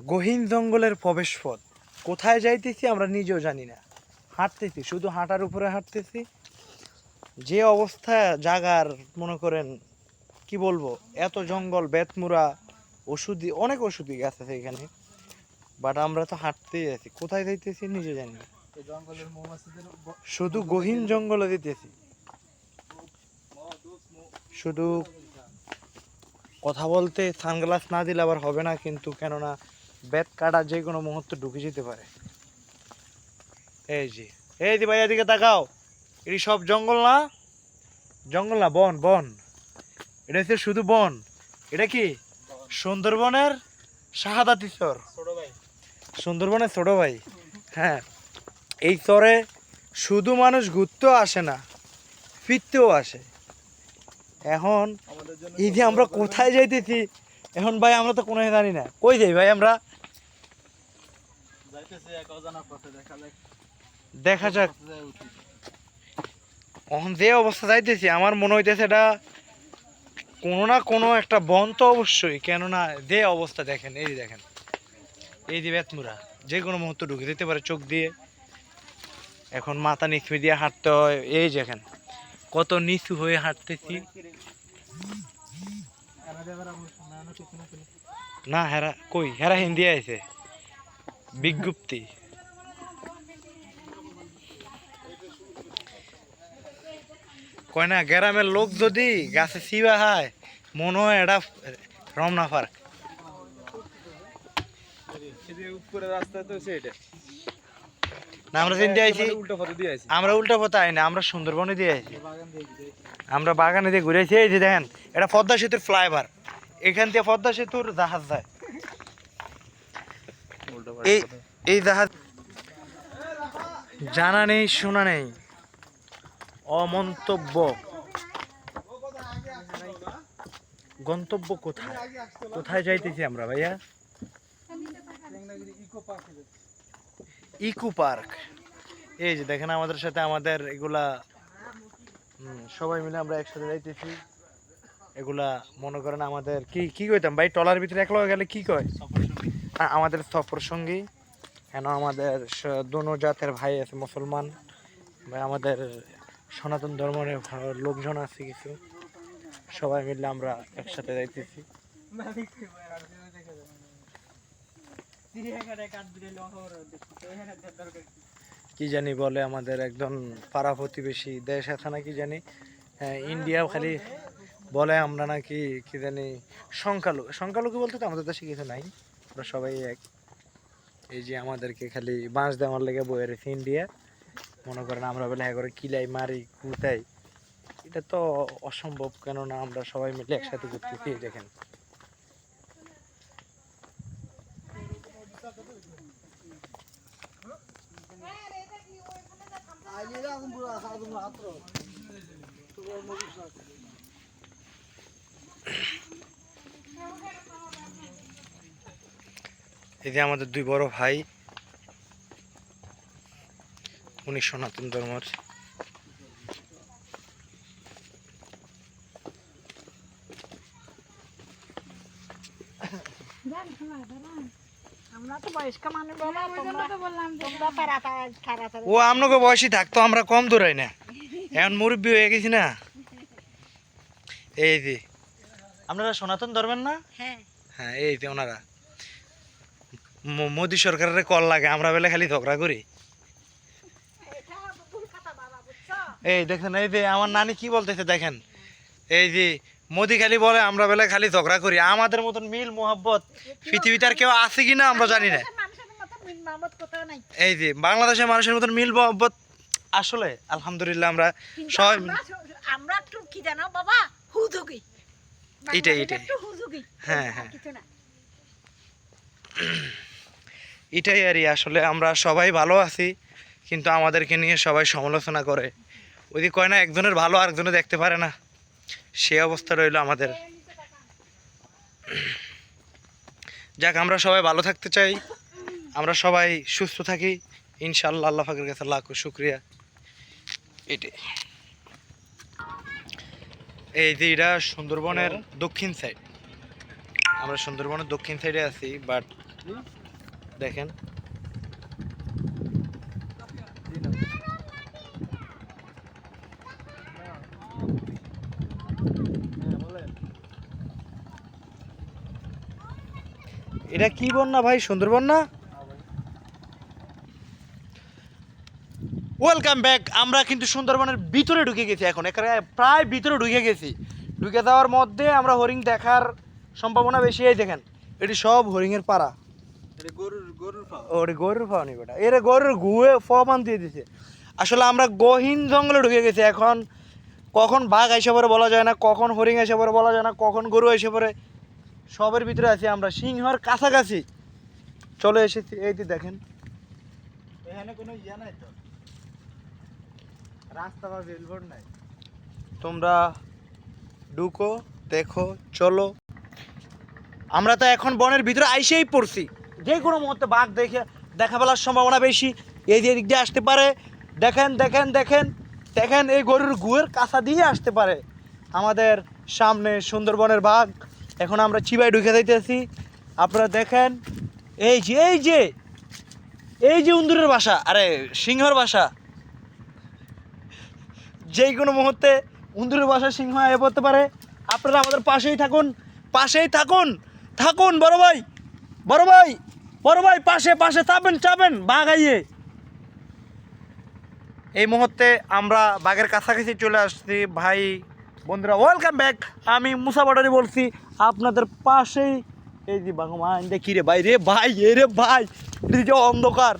গহীন জঙ্গলের প্রবেশ পথ কোথায় যাইতেছি আমরা নিজেও জানি না। হাঁটতেছি, শুধু হাঁটার উপরে হাঁটতেছি। যে অবস্থা, জাগার, মনে করেন, কি বলব, এত জঙ্গল, বেতমুরা, ওষুধি, অনেক ওষুধি গাছ আছে এখানে। বাট আমরা তো হাঁটতেই আছি। কোথায় যাইতেছি নিজে জানি না। শুধু গহীন জঙ্গলে দিতেছি শুধু কথা বলতে সানগ্লাস না দিলে আবার হবে না কিন্তু কেননা বেত কাটা যে কোনো মুহূর্তে ঢুকে যেতে পারে। এই জি এই দি ভাই এদিকে তাকাও। এটি সব জঙ্গল না? জঙ্গল না বন বন। এটা হচ্ছে শুধু বন। এটা কি? সুন্দরবনের শাহাদাতি চর ভাই। সুন্দরবনের ছোট ভাই। হ্যাঁ এই চরে শুধু মানুষ ঘুরতেও আসে না ফিরতেও আসে। এখন এই যে আমরা কোথায় যাইতেছি এখন ভাই আমরা তো কোনো জানি না। কই যাই ভাই আমরা? যাইতেছে এক অজানা পথে দেখা যাক। দেখা যাক। যে অবস্থা যাইতেছি আমার মনে হইতেছে এটা কোনো না কোনো একটা বন তো অবশ্যই কেননা যে অবস্থা দেখেন এই দেখেন এই যে বেতমুরা যে কোনো মুহূর্তে ঢুকে দিতে পারে চোখ দিয়ে। এখন মাথা নিচু দিয়ে হাঁটতে হয় এই দেখেন কত নিচু হয়ে হাঁটতেছি। না হেরা কই? হেরা হিন্দি আছে বিজ্ঞপ্তি। কয় না, গ্রামের লোক যদি গাছে সিবা হয় মনে হয় এটা রমনা পার্ক। না, আমরা চিন্তা আইছি, আমরা উল্টা দিয়ে আইছি বাগান দিয়ে দিতে আমরা বাগানে দিয়ে ঘুরে এই যে দেখেন, এটা পদ্মা সেতুর ফ্লাইওভার। এখান থেকে পদ্মা সেতুর জাহাজ যায়। এই এই জাহাজ জানা নেই শোনা নেই। অমন্তব্য। গন্তব্য কোথায়? কোথায় যাইতেছি আমরা ভাইয়া? Eco park. এই যে দেখেন আমাদের সাথে আমাদের এগুলা হুম, সবাই মিলে আমরা একসাথে যাইতেছি। এগুলা মনে করেন আমাদের কি কি কইতাম ভাই? টলার ভিতরে একলা গেলে কি কয়? আমাদের সফর সঙ্গী কেন আমাদের দোনো জাতের ভাই আছে মুসলমান। ভাই আমাদের সনাতন ধর্মের লোকজন আছে কিছু। সবাই মিলে আমরা একসাথে যাইতেছি। না না। কি? কি জানি বলে আমাদের একজন পাড়া প্রতিবেশী দেশ আছে নাকি জানি। হ্যাঁ, ইন্ডিয়া খালি বলে আমরা নাকি কি জানি সংখ্যালঘু। সংখ্যালঘু বলতে তো আমাদের দেশে কিছু নাই। আমরা সবাই এক। এই যে আমাদেরকে খালি বাঁশ দেওয়ার লেগে বয়ে রেখে ইন্ডিয়া মনে করেন আমরা বলে হ্যাঁ করে কিলাই মারি, কুতাই। এটা তো অসম্ভব, কেননা আমরা সবাই মিলে একসাথে ঘুরতেছি, এই দেখেন। এই যে আমাদের দুই বড় ভাই উনি সনাতন ধর্মের। আমরা তো বয়স্ক মানুষ বাবা তোমরা তো বললাম তোমরা তাড়াতাড়ি তাড়াতাড়ি ও আপনাকে বয়সী থাকতো আমরা কম দূরাই না। এখন মুরব্বী হয়ে গেছি না। এই যে। আপনারা সনাতন ধর্মের না? হ্যাঁ। হ্যাঁ এই যে ওনারা। মোদী সরকারের কল লাগে আমরা বেলা খালি ঝগড়া করি। এই দেখেন এই যে আমার নানি কি বলতেছে দেখেন? এই যে মোদি খালি বলে আমরা বেলা খালি ঝগড়া করি। আমাদের মতন মিল মোহাব্বত পৃথিবীতে আর কেউ আছে কি না আমরা জানি না। এই যে বাংলাদেশের মানুষের মতন মিল মোহাব্বত আসলে আলহামদুলিল্লাহ আমরা সবাই আমরা- একটু কি জানো বাবা? হুজুগি। এইটাই, বাংলাদেশে এইটাই। হ্যাঁ, হ্যাঁ। এটাই আর আসলে আমরা সবাই ভালো আছি, কিন্তু আমাদেরকে নিয়ে সবাই সমালোচনা করে। ওই কয় না, একজনের ভালো আরেকজনে দেখতে পারে না। সে অবস্থা রইল আমাদের। যাক, আমরা সবাই ভালো থাকতে চাই, আমরা সবাই সুস্থ থাকি। ইনশাআল্লাহ, আল্লাহ ফাকের কাছে লাখ শুক্রিয়া। এটাই এই যে এটা সুন্দরবনের দক্ষিণ সাইড আমরা সুন্দরবনের দক্ষিণ সাইডে আছি বাট দেখেন। এটা কি বন্যা ভাই? সুন্দরবন না ওয়েলকাম ব্যাক আমরা কিন্তু সুন্দরবনের ভিতরে ঢুকে গেছি এখন। এখানে প্রায় ভিতরে ঢুকে গেছি। ঢুকে যাওয়ার মধ্যে আমরা হরিণ দেখার সম্ভাবনা বেশি। এই দেখেন, এটি সব হরিণের পাড়া। গরুর ফাওনি বেটা। এরে গরুর গুয়ে ফমান দিয়ে দিছে। আসলে আমরা গহীন জঙ্গলে ঢুকে গেছি। এখন কখন বাঘ এসে পরে বলা যায় না কখন হরিণ এসে পরে বলা যায় না কখন গরু এসে পরে সবের ভিতরে আছি আমরা। সিংহর কাছাকাছি। চলে এসেছি। এই যে দেখেন। এখানে কোনো ইয়া নাই তো? রাস্তা বা বিলবোর্ড নাই? তোমরা ঢুকো দেখো চলো। আমরা তো এখন বনের ভিতরে আইসেই পড়ছি। যে কোনো মুহূর্তে বাঘ দেখে দেখা ফেলার সম্ভাবনা বেশি। এই যে দিক দিয়ে আসতে পারে। দেখেন দেখেন দেখেন দেখেন এই গরুর গুয়ের কাছা দিয়ে আসতে পারে। আমাদের সামনে সুন্দরবনের বাঘ। এখন আমরা চিবাই ঢুকে যাইতেছি। আপনারা দেখেন, এই যে এই যে এই যে উন্দুরের বাসা। আরে, সিংহর বাসা। যেই কোনো মুহূর্তে উন্দুরের বাসা সিংহ এ পড়তে পারে। আপনারা আমাদের পাশেই থাকুন পাশেই থাকুন থাকুন, বড় ভাই বড় ভাই। বড় ভাই, পাশে পাশে চাপেন চাপেন বাঘ আইয়ে এই মুহূর্তে আমরা বাঘের কাছাকাছি চলে আসছি। ভাই, বন্ধুরা ওয়েলকাম ব্যাক আমি মুসা বাটারি বলছি, আপনাদের পাশেই। এই যে বাঘ, মা কিরে ভাই রে? ভাই এ রে ভাই অন্ধকার।